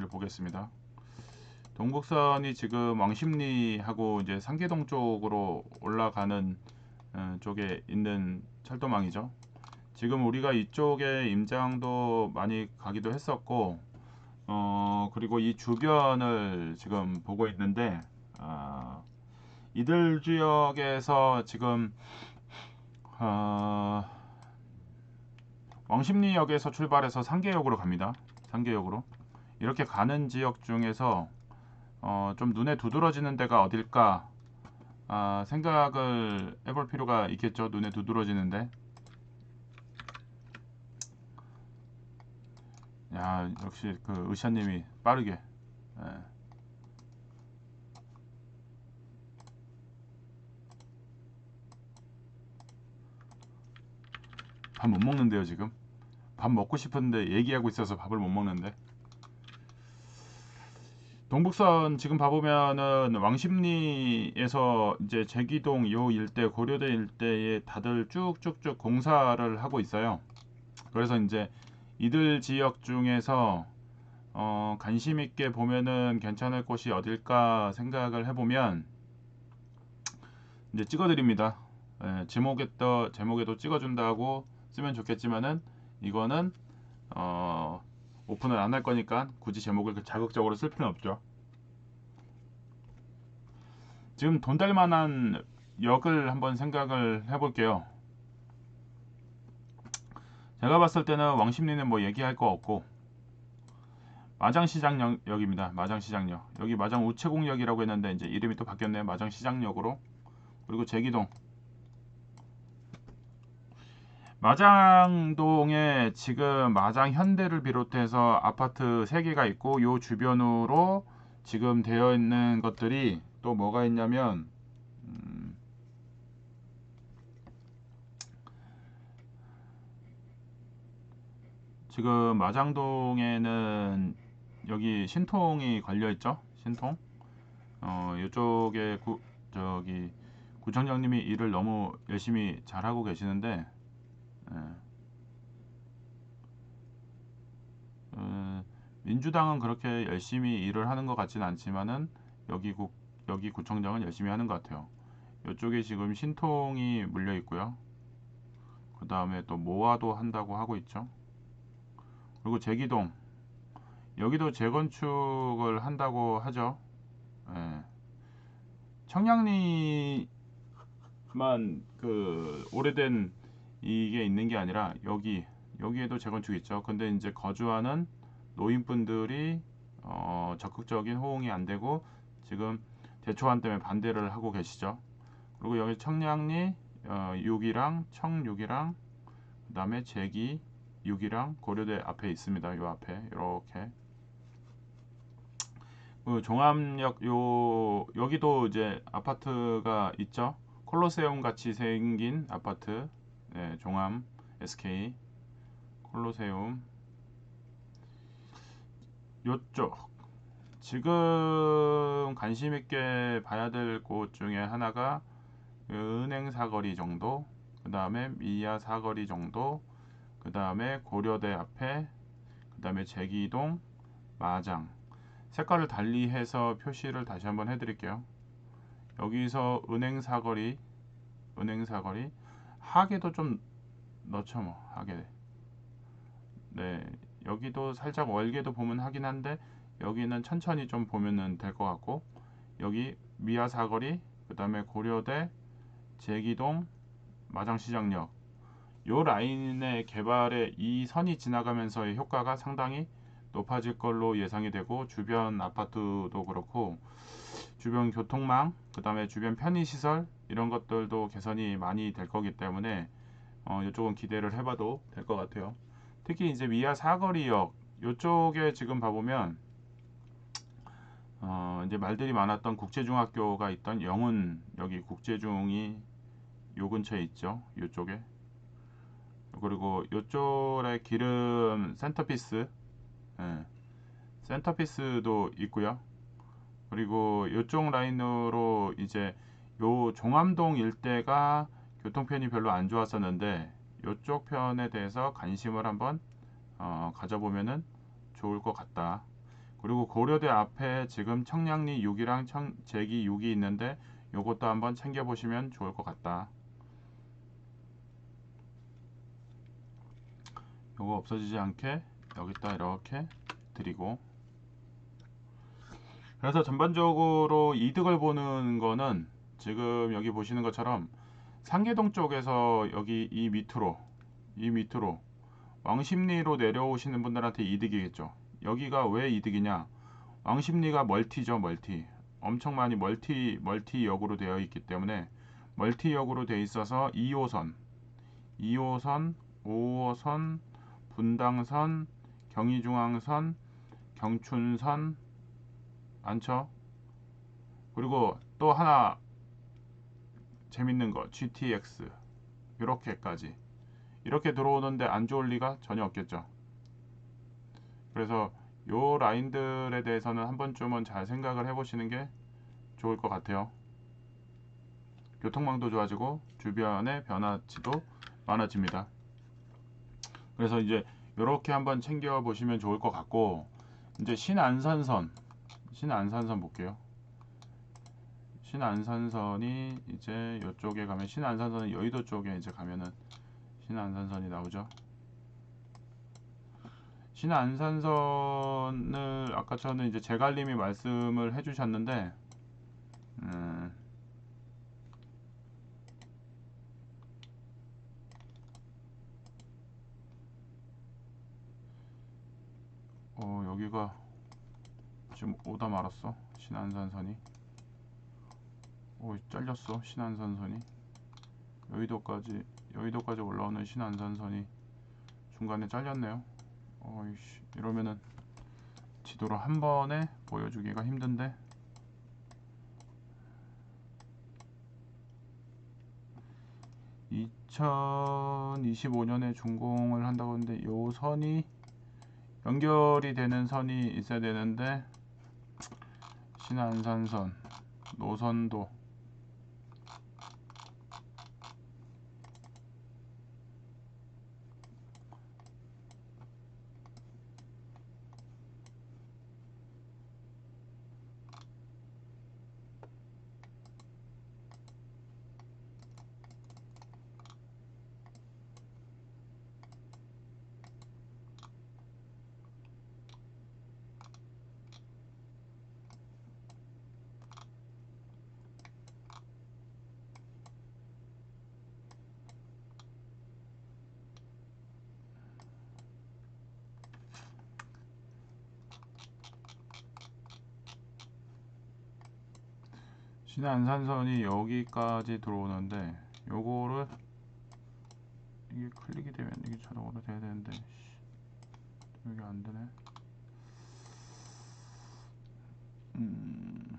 를 보겠습니다. 동북선이 지금 왕십리하고 이제 상계동 쪽으로 올라가는 어, 쪽에 있는 철도망이죠. 지금 우리가 이쪽에 임장도 많이 가기도 했었고, 어 그리고 이 주변을 지금 보고 있는데, 아, 이들 지역에서 지금 어, 왕십리역에서 출발해서 상계역으로 갑니다. 상계역으로 이렇게 가는 지역 중에서 어, 좀 눈에 두드러지는 데가 어딜까 아, 생각을 해볼 필요가 있겠죠. 눈에 두드러지는데. 야, 역시 그 의샤님이 빠르게. 예. 밥못 먹는데요, 지금. 밥 먹고 싶은데 얘기하고 있어서 밥을 못 먹는데. 동북선 지금 봐보면은 왕십리에서 이제 제기동 요 일대 고려대 일대에 다들 쭉쭉쭉 공사를 하고 있어요. 그래서 이제 이들 지역 중에서 어, 관심 있게 보면은 괜찮을 곳이 어딜까 생각을 해보면 이제 찍어드립니다. 예, 제목에도 제목에도 찍어준다고 쓰면 좋겠지만은 이거는 어, 오픈을 안 할 거니까 굳이 제목을 그 자극적으로 쓸 필요는 없죠. 지금 돈 될 만한 역을 한번 생각을 해볼게요. 제가 봤을 때는 왕십리는 뭐 얘기할 거 없고 마장시장역입니다. 마장시장역. 여기 마장 우체국역이라고 했는데 이제 이름이 또 바뀌었네요. 마장시장역으로. 그리고 제기동. 마장동에 지금 마장 현대를 비롯해서 아파트 3개가 있고 요 주변으로 지금 되어 있는 것들이 또 뭐가 있냐면 음, 지금 마장동에는 여기 신통이 걸려 있죠? 신통? 어 이쪽에 구 저기 구청장님이 일을 너무 열심히 잘 하고 계시는데 예. 어, 민주당은 그렇게 열심히 일을 하는 것 같지는 않지만은 여기 국 여기 구청장은 열심히 하는 것 같아요. 이쪽에 지금 신통이 물려 있고요. 그 다음에 또 모아도 한다고 하고 있죠. 그리고 제기동 여기도 재건축을 한다고 하죠. 예. 청량리만 그 오래된 이게 있는 게 아니라 여기 여기에도 재건축 있죠. 근데 이제 거주하는 노인분들이 어, 적극적인 호응이 안 되고 지금 대초안 때문에 반대를 하고 계시죠. 그리고 여기 청량리 어, 6이랑 청 6이랑 그 다음에 제기 6이랑 고려대 앞에 있습니다. 요 앞에 이렇게 그 종암역 요 여기도 이제 아파트가 있죠. 콜로세움 같이 생긴 아파트 네, 종암 SK 콜로세움. 요쪽. 지금 관심 있게 봐야 될 곳 중에 하나가 은행 사거리 정도 그 다음에 미야 사거리 정도 그 다음에 고려대 앞에 그 다음에 제기동 마장. 색깔을 달리 해서 표시를 다시 한번 해드릴게요. 여기서 은행 사거리 은행 사거리 하계도 좀 넣죠 뭐 하계 네 여기도 살짝 월계도 보면 하긴 한데 여기는 천천히 좀 보면은 될 것 같고 여기 미아 사거리 그 다음에 고려대 제기동 마장시장역. 요 라인의 개발에 이 선이 지나가면서의 효과가 상당히 높아질 걸로 예상이 되고 주변 아파트도 그렇고 주변 교통망 그 다음에 주변 편의시설 이런 것들도 개선이 많이 될 거기 때문에 어, 이쪽은 기대를 해봐도 될 것 같아요. 특히 이제 미아 사거리역 이쪽에 지금 봐보면 어, 이제 말들이 많았던 국제중학교가 있던 영훈 여기 국제중이 요 근처에 있죠. 이쪽에 그리고 이쪽에 기름 센터피스 예, 센터피스도 있고요. 그리고 이쪽 라인으로 이제 요 종암동 일대가 교통편이 별로 안 좋았었는데 이쪽 편에 대해서 관심을 한번 어, 가져보면은 좋을 것 같다. 그리고 고려대 앞에 지금 청량리 6이랑 청, 제기 6이 있는데 요것도 한번 챙겨 보시면 좋을 것 같다. 요거 없어지지 않게 여기다 이렇게 드리고 그래서 전반적으로 이득을 보는 거는 지금 여기 보시는 것처럼 상계동 쪽에서 여기 이 밑으로 이 밑으로 왕십리로 내려오시는 분들한테 이득이겠죠. 여기가 왜 이득이냐? 왕십리가 멀티죠, 멀티. 엄청 많이 멀티 멀티 역으로 되어 있기 때문에 멀티 역으로 되어 있어서 2호선, 2호선, 5호선, 분당선, 경의중앙선, 경춘선 많죠. 그리고 또 하나 재밌는 거 GTX 이렇게까지 이렇게 들어오는데 안 좋을 리가 전혀 없겠죠. 그래서 요 라인들에 대해서는 한 번쯤은 잘 생각을 해보시는 게 좋을 것 같아요. 교통망도 좋아지고 주변의 변화치도 많아집니다. 그래서 이제 이렇게 한번 챙겨 보시면 좋을 것 같고 이제 신안산선 신안산선 볼게요. 신안산선이 이제 이쪽에 가면 신안산선은 여의도 쪽에 이제 가면은 신안산선이 나오죠. 신안산선을 아까 저는 이제 제갈님이 말씀을 해주셨는데 음, 어 여기가 지금 오다 말았어? 신안산선이? 오 잘렸어 신안산선이. 여의도까지 여의도까지 올라오는 신안산선이 중간에 잘렸네요. 어이씨 이러면은 지도로 한 번에 보여주기가 힘든데. (2025년에) 준공을 한다고 하는데 요 선이 연결이 되는 선이 있어야 되는데 신안산선 노선도 신안산선이 여기까지 들어오는데 요거를 이게 클릭이 되면 이게 자동으로 돼야 되는데 여기 안 되네. 음.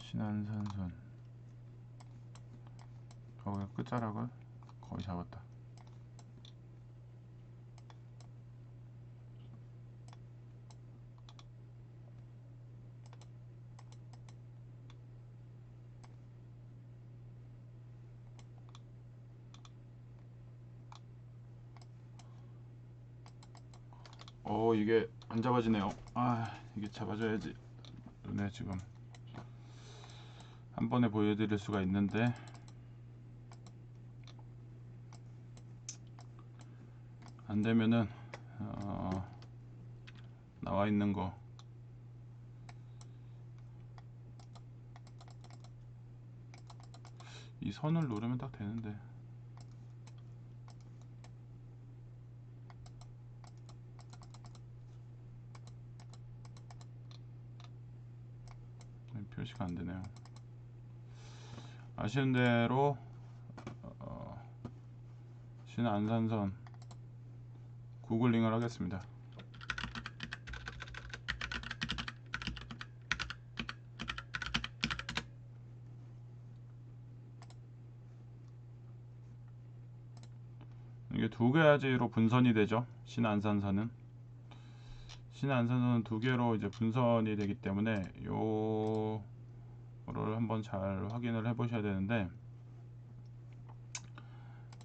신안산선 거기 끝자락을 거의 잡았다. 어 이게 안 잡아지네요. 아 이게 잡아줘야지. 눈에 지금 한 번에 보여드릴 수가 있는데 안 되면은 어, 나와 있는 거. 이 선을 누르면 딱 되는데. 네, 표시가 안 되네요. 아시는 대로 어, 신안산선 구글링을 하겠습니다. 이게 두 가지로 분선이 되죠. 신안산선은 신안산선은 두 개로 이제 분선이 되기 때문에 요 한번 잘 확인을 해 보셔야 되는데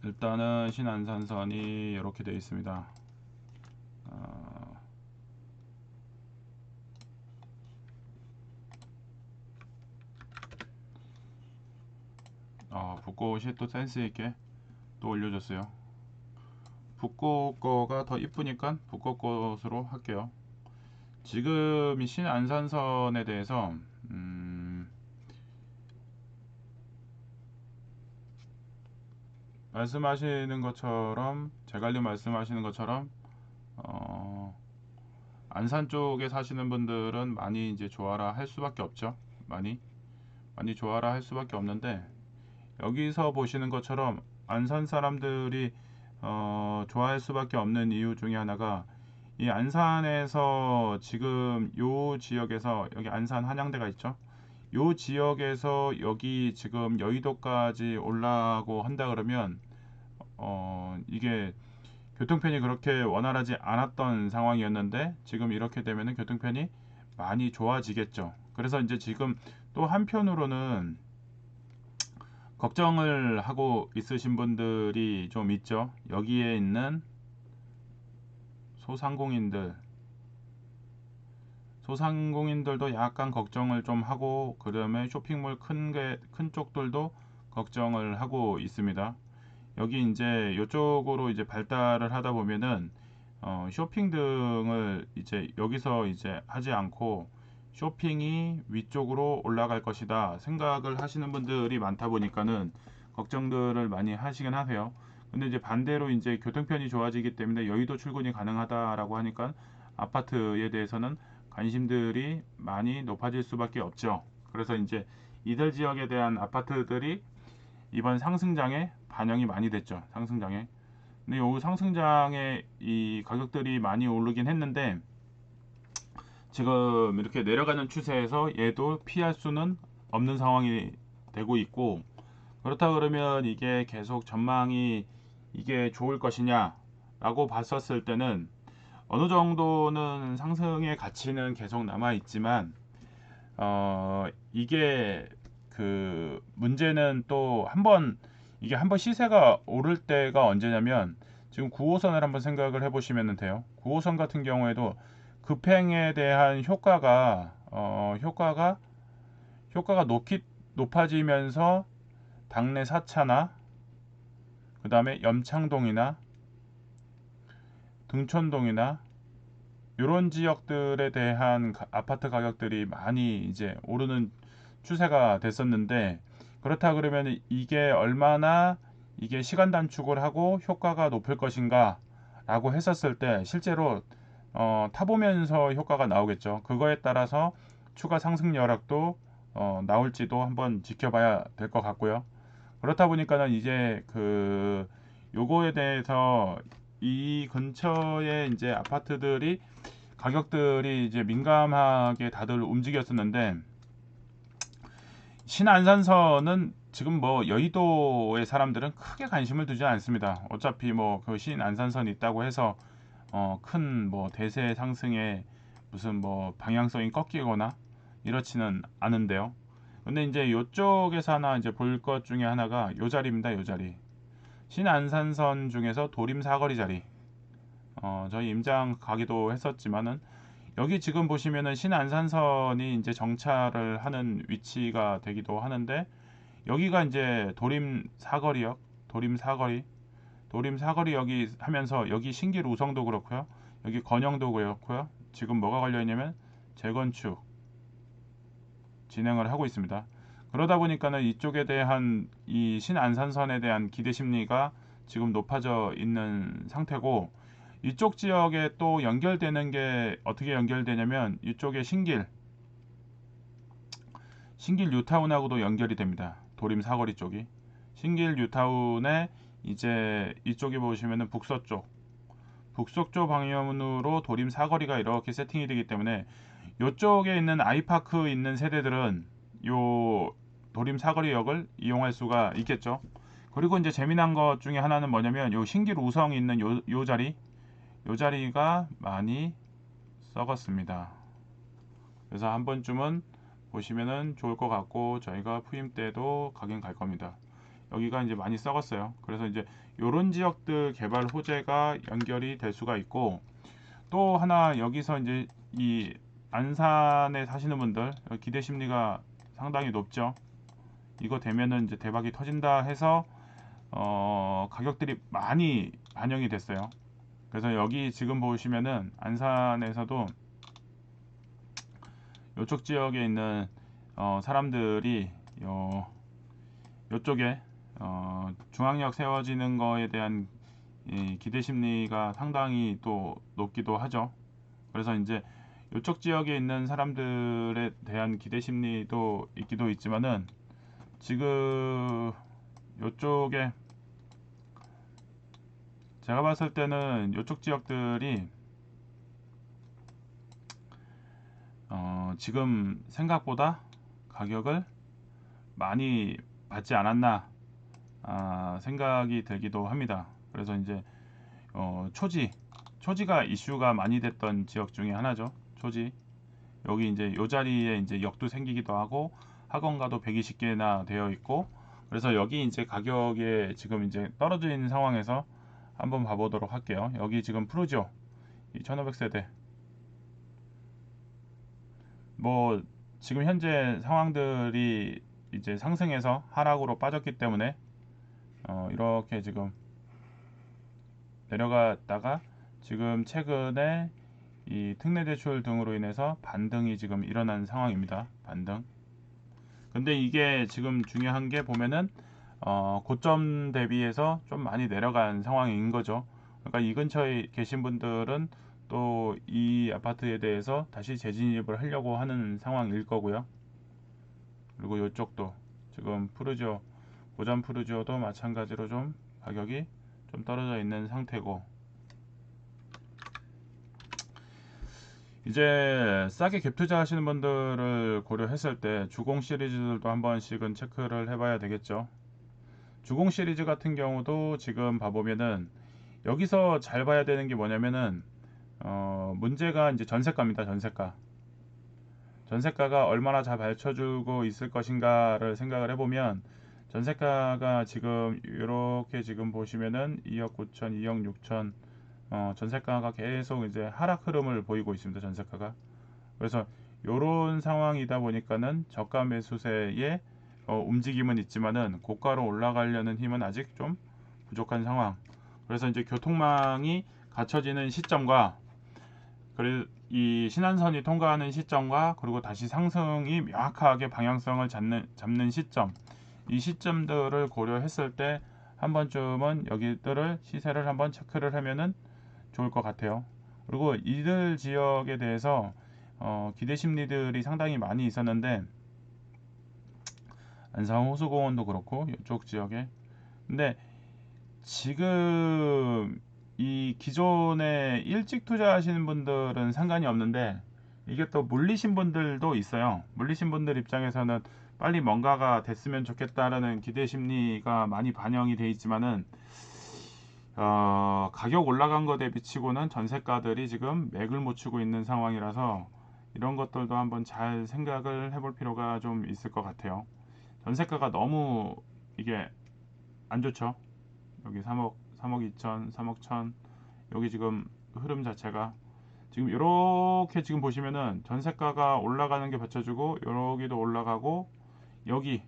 일단은 신안산선이 이렇게 되어 있습니다. 어, 아, 북꽃이 또 센스 있게 또 올려줬어요. 북꽃 거가 더 이쁘니까 북꽃 것으로 할게요. 지금 이 신안산선에 대해서 음, 말씀하시는 것처럼 제갈리 말씀하시는 것처럼 어, 안산 쪽에 사시는 분들은 많이 이제 좋아라 할 수밖에 없죠. 많이 많이 좋아라 할 수밖에 없는데 여기서 보시는 것처럼 안산 사람들이 어, 좋아할 수밖에 없는 이유 중에 하나가 이 안산에서 지금 요 지역에서 여기 안산 한양대가 있죠. 요 지역에서 여기 지금 여의도까지 올라고 한다 그러면 어 이게 교통편이 그렇게 원활하지 않았던 상황이었는데 지금 이렇게 되면은 교통편이 많이 좋아지겠죠. 그래서 이제 지금 또 한편으로는 걱정을 하고 있으신 분들이 좀 있죠. 여기에 있는 소상공인들 소상공인들도 약간 걱정을 좀 하고 그 다음에 쇼핑몰 큰 게 큰 쪽들도 걱정을 하고 있습니다. 여기 이제 이쪽으로 이제 발달을 하다 보면은 어, 쇼핑 등을 이제 여기서 이제 하지 않고 쇼핑이 위쪽으로 올라갈 것이다 생각을 하시는 분들이 많다 보니까는 걱정들을 많이 하시긴 하세요. 근데 이제 반대로 이제 교통편이 좋아지기 때문에 여의도 출근이 가능하다라고 하니까 아파트에 대해서는 관심들이 많이 높아질 수밖에 없죠. 그래서 이제 이들 지역에 대한 아파트들이 이번 상승장에 반영이 많이 됐죠. 상승장에. 근데 요 상승장에 이 가격들이 많이 오르긴 했는데 지금 이렇게 내려가는 추세에서 얘도 피할 수는 없는 상황이 되고 있고 그렇다 그러면 이게 계속 전망이 이게 좋을 것이냐 라고 봤었을 때는 어느 정도는 상승의 가치는 계속 남아 있지만 어 이게 그 문제는 또 한번 이게 한번 시세가 오를 때가 언제냐면 지금 9호선을 한번 생각을 해보시면 돼요. 9호선 같은 경우에도 급행에 대한 효과가 어 효과가 효과가 높기 높아지면서 당내 4차나 그 다음에 염창동이나 등촌동이나 이런 지역들에 대한 가- 아파트 가격들이 많이 이제 오르는 추세가 됐었는데 그렇다 그러면 이게 얼마나 이게 시간 단축을 하고 효과가 높을 것인가 라고 했었을 때 실제로 어, 타보면서 효과가 나오겠죠. 그거에 따라서 추가 상승 여력도 어, 나올지도 한번 지켜봐야 될 것 같고요. 그렇다 보니까는 이제 그 요거에 대해서 이 근처에 이제 아파트들이 가격들이 이제 민감하게 다들 움직였었는데 신안산선은 지금 뭐 여의도의 사람들은 크게 관심을 두지 않습니다. 어차피 뭐 그 신안산선 있다고 해서 어 큰 뭐 대세 상승에 무슨 뭐 방향성이 꺾이거나 이렇지는 않은데요. 근데 이제 요쪽에서 하나 이제 볼 것 중에 하나가 요 자리입니다. 요 자리. 신안산선 중에서 도림 사거리 자리. 어, 저희 임장 가기도 했었지만은 여기 지금 보시면은 신안산선이 이제 정차를 하는 위치가 되기도 하는데 여기가 이제 도림 사거리역, 도림 사거리, 도림 사거리 여기 하면서 여기 신길 우성도 그렇고요. 여기 건영도 그렇고요. 지금 뭐가 걸려 있냐면 재건축 진행을 하고 있습니다. 그러다 보니까는 이쪽에 대한 이 신안산선에 대한 기대 심리가 지금 높아져 있는 상태고 이쪽 지역에 또 연결되는 게 어떻게 연결되냐면 이쪽에 신길 신길 뉴타운하고도 연결이 됩니다. 도림 사거리 쪽이 신길 뉴타운에 이제 이쪽에 보시면은 북서쪽 북서쪽 방면으로 도림 사거리가 이렇게 세팅이 되기 때문에 이쪽에 있는 아이파크 있는 세대들은 요 도림 사거리역을 이용할 수가 있겠죠. 그리고 이제 재미난 것 중에 하나는 뭐냐면 요 신길 우성이 있는 요, 요 자리 요 자리가 많이 썩었습니다. 그래서 한 번쯤은 보시면은 좋을 것 같고 저희가 후임 때도 가긴 갈 겁니다. 여기가 이제 많이 썩었어요. 그래서 이제 요런 지역들 개발 호재가 연결이 될 수가 있고 또 하나 여기서 이제 이 안산에 사시는 분들 기대 심리가 상당히 높죠. 이거 되면은 이제 대박이 터진다 해서 어, 가격들이 많이 반영이 됐어요. 그래서 여기 지금 보시면은 안산에서도 이쪽 지역에 있는 어, 사람들이 요 요쪽에 어, 중앙역 세워지는 거에 대한 이 기대 심리가 상당히 또 높기도 하죠. 그래서 이제 이쪽 지역에 있는 사람들에 대한 기대 심리도 있기도 있지만은 지금 이쪽에 제가 봤을 때는 이쪽 지역들이 어, 지금 생각보다 가격을 많이 받지 않았나 아, 생각이 들기도 합니다. 그래서 이제 어, 초지 초지가 이슈가 많이 됐던 지역 중에 하나죠. 초지 여기 이제 요 자리에 이제 역도 생기기도 하고 학원가도 120개나 되어 있고 그래서 여기 이제 가격에 지금 이제 떨어져 있는 상황에서 한번 봐보도록 할게요. 여기 지금 푸르죠. 이 1500세대 뭐 지금 현재 상황들이 이제 상승해서 하락으로 빠졌기 때문에 어, 이렇게 지금 내려갔다가 지금 최근에 이 특례 대출 등으로 인해서 반등이 지금 일어난 상황입니다. 반등. 근데 이게 지금 중요한 게 보면은 어, 고점 대비해서 좀 많이 내려간 상황인 거죠. 그러니까 이 근처에 계신 분들은 또 이 아파트에 대해서 다시 재진입을 하려고 하는 상황일 거고요. 그리고 이쪽도 지금 푸르지오 고점 푸르지오도 마찬가지로 좀 가격이 좀 떨어져 있는 상태고 이제 싸게 갭 투자하시는 분들을 고려했을 때 주공 시리즈들도 한 번씩은 체크를 해봐야 되겠죠. 주공 시리즈 같은 경우도 지금 봐보면은 여기서 잘 봐야 되는 게 뭐냐면은 어 문제가 이제 전세가입니다. 전세가. 전세가가 얼마나 잘 받쳐주고 있을 것인가를 생각을 해보면 전세가가 지금 이렇게 지금 보시면은 2억 9천, 2억 6천 어, 전세가가 계속 이제 하락 흐름을 보이고 있습니다. 전세가가. 그래서 이런 상황이다 보니까는 저가 매수세의 어, 움직임은 있지만은 고가로 올라가려는 힘은 아직 좀 부족한 상황. 그래서 이제 교통망이 갖춰지는 시점과 그리고 이 신한선이 통과하는 시점과 그리고 다시 상승이 명확하게 방향성을 잡는 잡는 시점 이 시점들을 고려했을 때 한 번쯤은 여기들을 시세를 한번 체크를 하면은 좋을 것 같아요. 그리고 이들 지역에 대해서 어, 기대 심리들이 상당히 많이 있었는데 안산 호수공원도 그렇고 이쪽 지역에 근데 지금 이 기존에 일찍 투자하시는 분들은 상관이 없는데 이게 또 물리신 분들도 있어요. 물리신 분들 입장에서는 빨리 뭔가가 됐으면 좋겠다라는 기대 심리가 많이 반영이 돼 있지만은 어, 가격 올라간 거 대비치고는 전세가들이 지금 맥을 못 추고 있는 상황이라서 이런 것들도 한번 잘 생각을 해볼 필요가 좀 있을 것 같아요. 전세가가 너무 이게 안 좋죠. 여기 3억, 3억 2천, 3억 1천 여기 지금 흐름 자체가 지금 이렇게 지금 보시면은 전세가가 올라가는 게 받쳐주고 여기도 올라가고 여기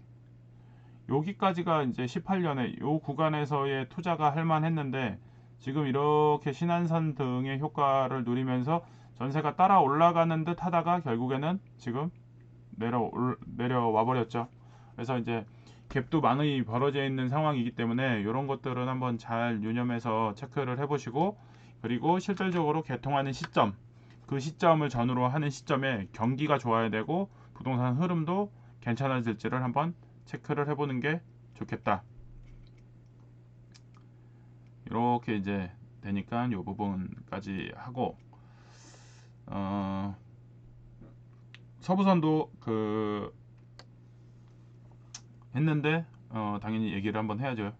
여기까지가 이제 18년에 요 구간에서의 투자가 할 만했는데 지금 이렇게 신한선 등의 효과를 누리면서 전세가 따라 올라가는 듯 하다가 결국에는 지금 내려 올, 내려와 버렸죠. 그래서 이제 갭도 많이 벌어져 있는 상황이기 때문에 이런 것들은 한번 잘 유념해서 체크를 해보시고 그리고 실질적으로 개통하는 시점 그 시점을 전후로 하는 시점에 경기가 좋아야 되고 부동산 흐름도 괜찮아질지를 한번 체크를 해보는 게 좋겠다. 이렇게 이제 되니까 이 부분까지 하고 어, 서부선도 그 했는데 어, 당연히 얘기를 한번 해야죠.